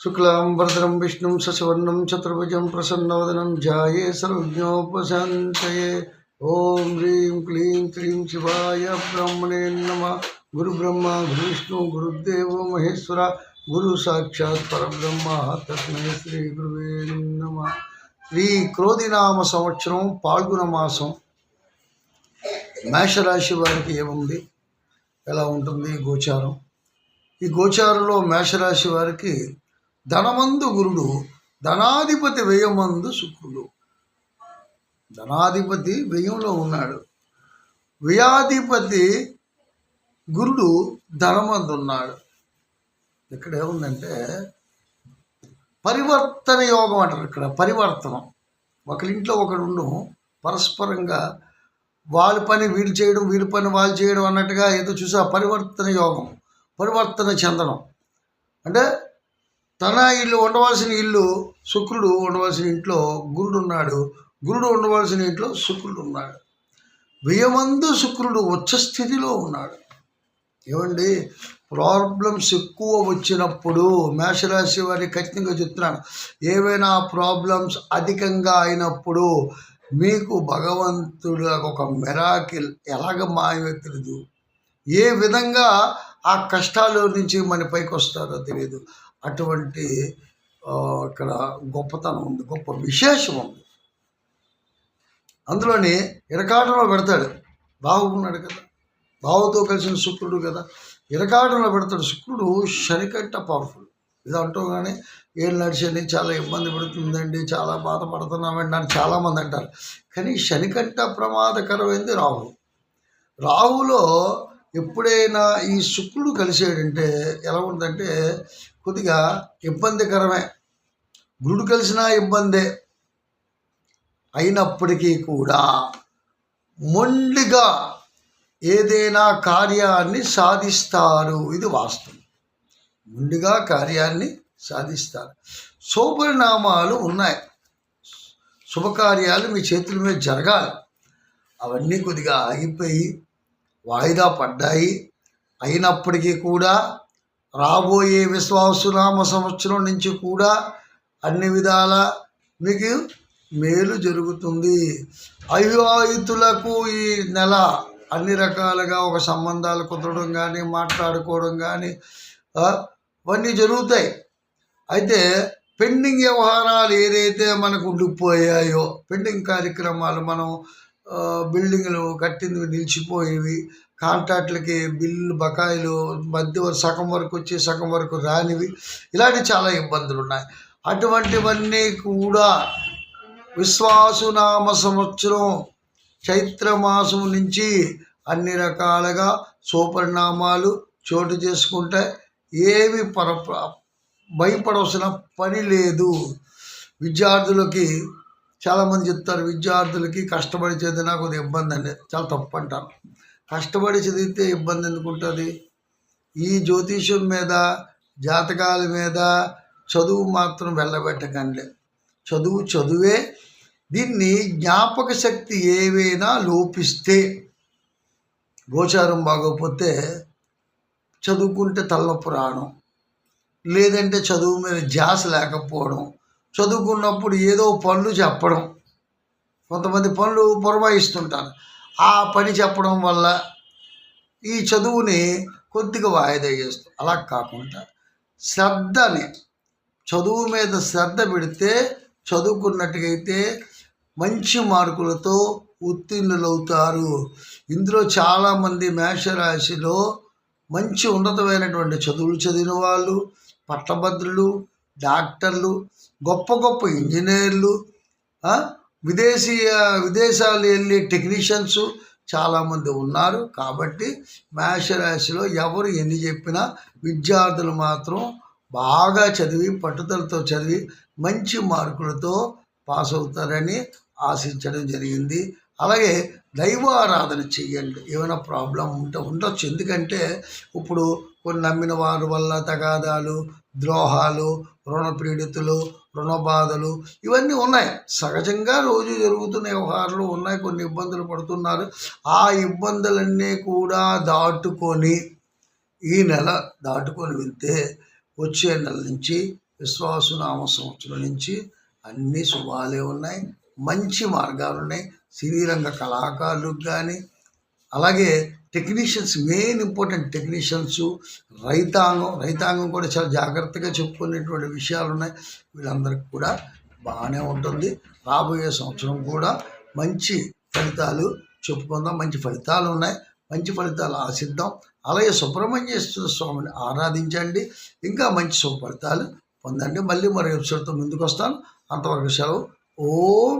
శుక్లాంబరధరం విష్ణుం సశవర్ణం చతుర్భుజం ప్రసన్నవదనం జాయే సర్వజ్ఞోపశాంతయే ఓం హ్రీం క్లీం క్లీం శివాయ బ్రహ్మణే నమ గురు బ్రహ్మ గురు విష్ణు గురుదేవ మహేశ్వర గురు సాక్షాత్ పరబ్రహ్మ తస్మై శ్రీ గురువే నమ శ్రీ క్రోధినామ సంవత్సరం పాల్గొన మాసం మేషరాశి వారికి ఏముంది? ఎలా ఉంటుంది గోచారం? ఈ గోచారంలో మేషరాశి వారికి ధనమందు గురుడు ధనాధిపతి వ్యయమందు శుక్రుడు. ధనాధిపతి వ్యయంలో ఉన్నాడు. వ్యయాధిపతి గురుడు ధనమందు ఉన్నాడు ఇక్కడ ఏముందంటే పరివర్తన యోగం అంటారు ఇక్కడ పరివర్తనం. ఒకరింట్లో ఒకడు ఉండు పరస్పరంగా వాళ్ళ పని వీళ్ళు చేయడం వీళ్ళ పని వాళ్ళు చేయడం అన్నట్టుగా ఏదో చూసా పరివర్తన యోగం పరివర్తన చెందడం అంటే తన ఇల్లు ఉండవలసిన ఇల్లు శుక్రుడు ఉండవలసిన ఇంట్లో గురుడు ఉన్నాడు. గురుడు ఉండవలసిన ఇంట్లో శుక్రుడు ఉన్నాడు. వ్యయమందు శుక్రుడు ఉచ్చ స్థితిలో ఉన్నాడు. ఏమండి? ప్రాబ్లమ్స్ ఎక్కువ వచ్చినప్పుడు మేషరాశి వారి ఖచ్చితంగా చెప్తున్నాను. ఏవైనా ప్రాబ్లమ్స్ అధికంగా అయినప్పుడు మీకు భగవంతుడు ఒక మెరాకిల్ ఎలాగ మాయమో తెలియదు ఏ విధంగా ఆ కష్టాల నుంచి మన పైకి వస్తారో తెలియదు అటువంటి ఇక్కడ గొప్పతనం ఉంది గొప్ప విశేషం ఉంది. అందులోని ఇరకాటంలో పెడతాడు. బాగున్నాడు కదా. బావుతో కలిసిన శుక్రుడు కదా. ఇరకాటంలో పెడతాడు. శుక్రుడు శనికంట పవర్ఫుల్ ఇది అంటూ కానీ ఏం నడిచండి చాలా ఇబ్బంది పడుతుందండి చాలా బాధపడుతున్నామండి అని చాలామంది అంటారు. కానీ శనికంట ప్రమాదకరమైంది రాహు రాహులో ఎప్పుడైనా ఈ శుక్రుడు కలిసాడంటే ఎలా ఉందంటే కొద్దిగా ఇబ్బందికరమే. గురుడు కలిసినా ఇబ్బందే. అయినప్పటికీ కూడా మొండిగా ఏదైనా కార్యాన్ని సాధిస్తారు. ఇది వాస్తవం. ముందుగా కార్యాన్ని సాధిస్తారు. శుభపరిణామాలు ఉన్నాయి. శుభకార్యాలు మీ చేతుల మీద జరగాలి. అవన్నీ కొద్దిగా ఆగిపోయి వాయిదా పడ్డాయి. అయినప్పటికీ కూడా రాబోయే విశ్వాసునామ సంవత్సరం నుంచి కూడా అన్ని విధాల మీకు మేలు జరుగుతుంది. అవివాహితులకు ఈ నెల అన్ని రకాలుగా ఒక సంబంధాలు కుదరడం కానీ మాట్లాడుకోవడం కానీ ఇవన్నీ జరుగుతాయి. అయితే పెండింగ్ వ్యవహారాలు ఏదైతే మనకు ఉండిపోయాయో పెండింగ్ కార్యక్రమాలు మనం బిల్డింగ్లు కట్టింది నిలిచిపోయేవి. కాంట్రాక్టులకి బిల్లు బకాయిలు మధ్య సగం వరకు వచ్చి సగం వరకు రానివి. ఇలాంటి చాలా ఇబ్బందులు ఉన్నాయి అటువంటివన్నీ కూడా విశ్వాసునామ సంవత్సరం చైత్రమాసం నుంచి అన్ని రకాలుగా సూపరిణామాలు చోటు చేసుకుంటే ఏమి పర భయపడవలసిన పని లేదు. విద్యార్థులకి చాలామంది చెప్తారు విద్యార్థులకి కష్టపడి చదివినా కొద్దిగా ఇబ్బంది అండి. చాలా తప్పు అంటారు. కష్టపడి చదివితే ఇబ్బంది ఎందుకుంటుంది ఈ జ్యోతిష్యం మీద జాతకాల మీద చదువు మాత్రం వెళ్ళబెట్టకండి. చదువు చదువే. దీన్ని జ్ఞాపక శక్తి ఏవైనా లోపిస్తే గోచారం బాగోకపోతే చదువుకుంటే తలనొప్పి రావడం లేదంటే చదువు మీద ధ్యాస లేకపోవడం చదువుకున్నప్పుడు ఏదో పనులు చెప్పడం. కొంతమంది పనులు పురమాయిస్తుంటారు. ఆ పని చెప్పడం వల్ల ఈ చదువుని కొద్దిగా వాయిదా చేస్తాం అలా కాకుండా శ్రద్ధని చదువు మీద శ్రద్ధ పెడితే చదువుకున్నట్టుగైతే మంచి మార్కులతో ఉత్తీర్ణులవుతారు. ఇందులో చాలామంది మేషరాశిలో మంచి ఉన్నతమైనటువంటి చదువులు చదివిన వాళ్ళు పట్టభద్రులు డాక్టర్లు గొప్ప గొప్ప ఇంజనీర్లు విదేశీయ విదేశాలు వెళ్ళే టెక్నీషియన్స్ చాలామంది ఉన్నారు. కాబట్టి మేషరాశిలో ఎవరు ఎన్ని చెప్పినా విద్యార్థులు మాత్రం బాగా చదివి పట్టుదలతో చదివి మంచి మార్కులతో పాస్ అవుతారని ఆశించడం జరిగింది. అలాగే దైవారాధన చెయ్యండి. ఏమైనా ప్రాబ్లం ఉంటే ఉండొచ్చు. ఎందుకంటే ఇప్పుడు కొన్ని నమ్మిన వారి వల్ల తగాదాలు ద్రోహాలు రుణ పీడితులు రుణ బాధలు ఇవన్నీ ఉన్నాయి. సహజంగా రోజు జరుగుతున్న వ్యవహారాలు ఉన్నాయి. కొన్ని ఇబ్బందులు పడుతున్నారు. ఆ ఇబ్బందులన్నీ కూడా దాటుకొని ఈ నెల దాటుకొని వెళ్తే వచ్చే నెల నుంచి విశ్వాసనామ సంవత్సరం నుంచి అన్ని శుభాలే ఉన్నాయి. మంచి మార్గాలు ఉన్నాయి. సినీ రంగ కళాకారులకు కానీ అలాగే టెక్నీషియన్స్ మెయిన్ ఇంపార్టెంట్ టెక్నీషియన్స్ రైతాంగం రైతాంగం కూడా చాలా జాగ్రత్తగా చెప్పుకునేటువంటి విషయాలు ఉన్నాయి. వీళ్ళందరికీ కూడా బాగానే ఉంటుంది. రాబోయే సంవత్సరం కూడా మంచి ఫలితాలు చెప్పుకుందాం. మంచి ఫలితాలు ఉన్నాయి. మంచి ఫలితాలు ఆశిద్దాం. అలాగే సుబ్రహ్మణ్యేశ్వర స్వామిని ఆరాధించండి. ఇంకా మంచి శుభ ఫలితాలు పొందండి. మళ్ళీ మరో ఎపిసోడ్తో ముందుకు వస్తాను. అంతవరకు సెలవు. ఓం